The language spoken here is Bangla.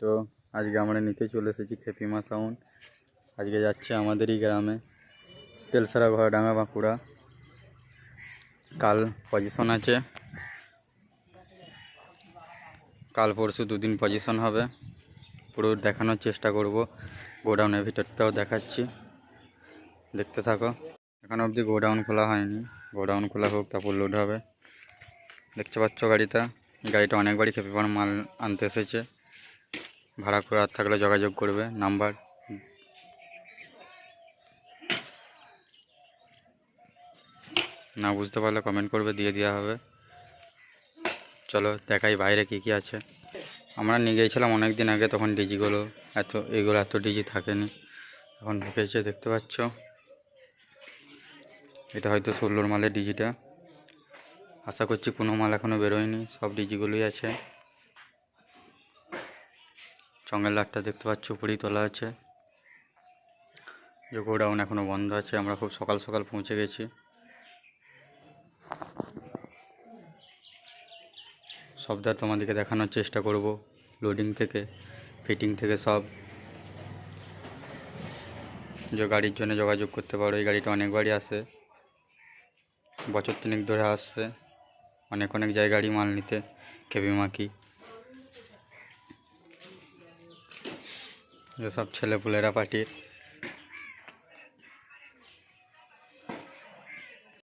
তো আজকে আমরা নিতে চলে এসেছি খেপিমা সাউন্ড আজকে যাচ্ছে আমাদেরই গ্রামে, তেলসারা ঘরডাঙ্গা বাঁকুড়া। কাল পজিশন আছে। কাল পরশু দুদিন পজিশন হবে। পুরো দেখানোর চেষ্টা করব। গোডাউনের ভিতরটাও দেখাচ্ছি। দেখতে থাকো। এখন অবধি গোডাউন খোলা হয়নি। গোডাউন খোলা হোক, তারপর লোড হবে। দেখতে পাচ্ছ গাড়িটা। গাড়িটা অনেকবারই খেপিপাড় মাল আনতে এসেছে। ভাড়া করে আর থাকলে যোগাযোগ করবে, নাম্বার। না বুঝতে পারলে কমেন্ট করবে, দিয়ে দেওয়া হবে। চলো দেখাই বাইরে কী কী আছে। আমরা নিয়ে গিয়েছিলাম অনেক দিন আগে, তখন ডিজিগুলো এত, এগুলো এত ডিজি থাকেনি। এখন ঢুকেছে, দেখতে পাচ্ছ। এটা হয়তো ষোলোর মালের ডিজিটা। আশা করছি কোনো মাল এখনও বেরোয়নি, সব ডিজিগুলোই আছে। চঙ্গের লাটটা দেখতে পাচ্ছ, উপরেই তোলা আছে। যে গোডাউন এখনও বন্ধ আছে, আমরা খুব সকাল সকাল পৌঁছে গেছি। সবটা তোমাদেরকে দেখানোর চেষ্টা করব লোডিং থেকে ফিটিং থেকে সব। যে গাড়ির জন্য যোগাযোগ করতে পারো, এই গাড়িটা অনেকবারই আসে। বছর তিনেক ধরে আসছে, অনেক অনেক জায়গারই মাল নিতে কেবি মাকি যেসব ছেলেপুলেরা পার্টির